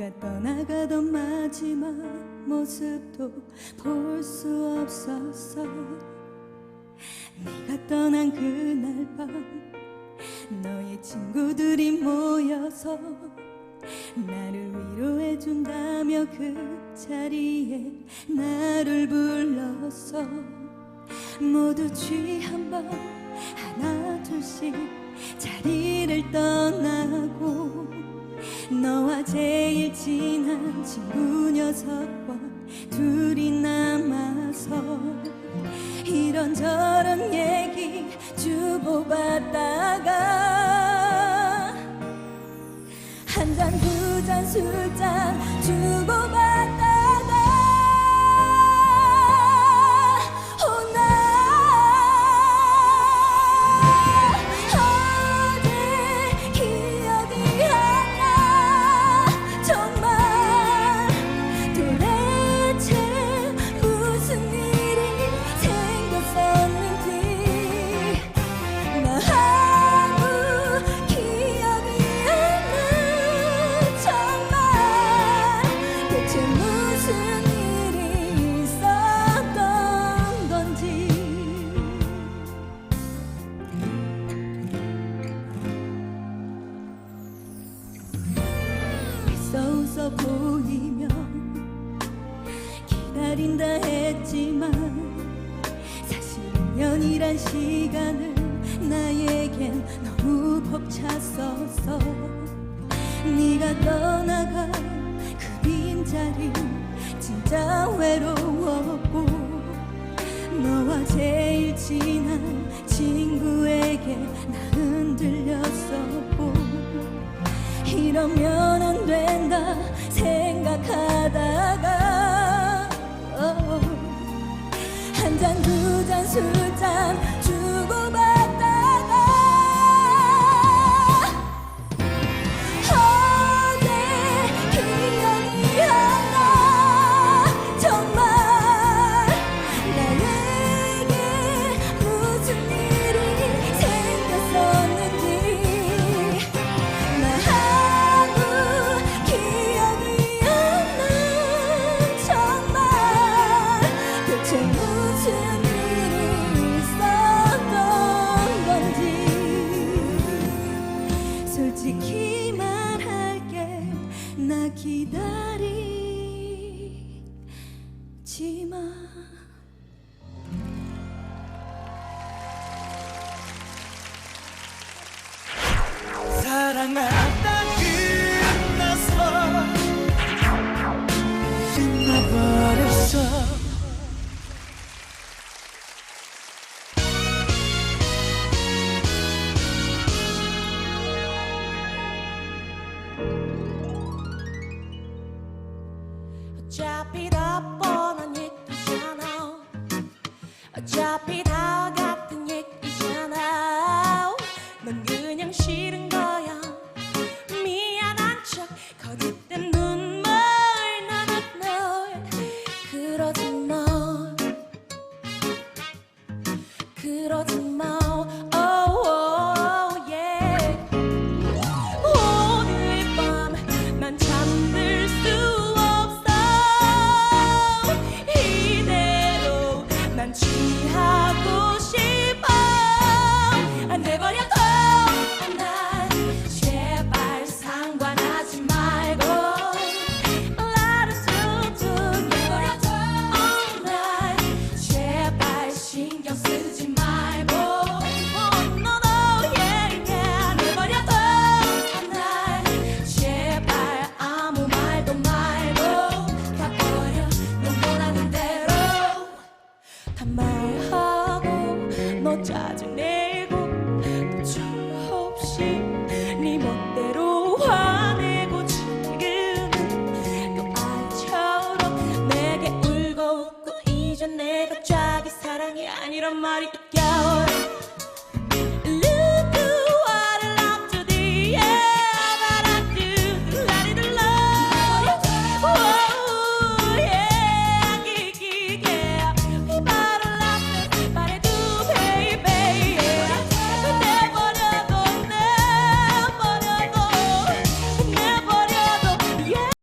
네가 떠나가던 마지막 모습도 볼 수 없었어 네가 떠난 그날 밤 너의 친구들이 모여서 나를 위로해 준다며 그 자리에 나를 불렀어 모두 취한 밤 하나 둘씩 자리를 떠나고 너와 제일 친한 친구 녀석과 둘이 남아서 이런저런 얘 했지만 사실 인연이란 시간을 나에겐 너무 벅찼었어. 네가 떠나간 그 빈자리 진짜 외로웠고 너와 제일 친한 친구에게 나 흔들렸었고 이러면 안 된다 생각하다가 두 사랑하다 끝났어 끝나버렸어. 어차피 다 어차피 다 같은 얘기잖아 넌 그냥 싫은 거야. 미안한 척 거듭된 눈물 너는 널 그러지 마. 그러지 마. 이젠 내 갑자기 사랑이 아니란 말이 껴올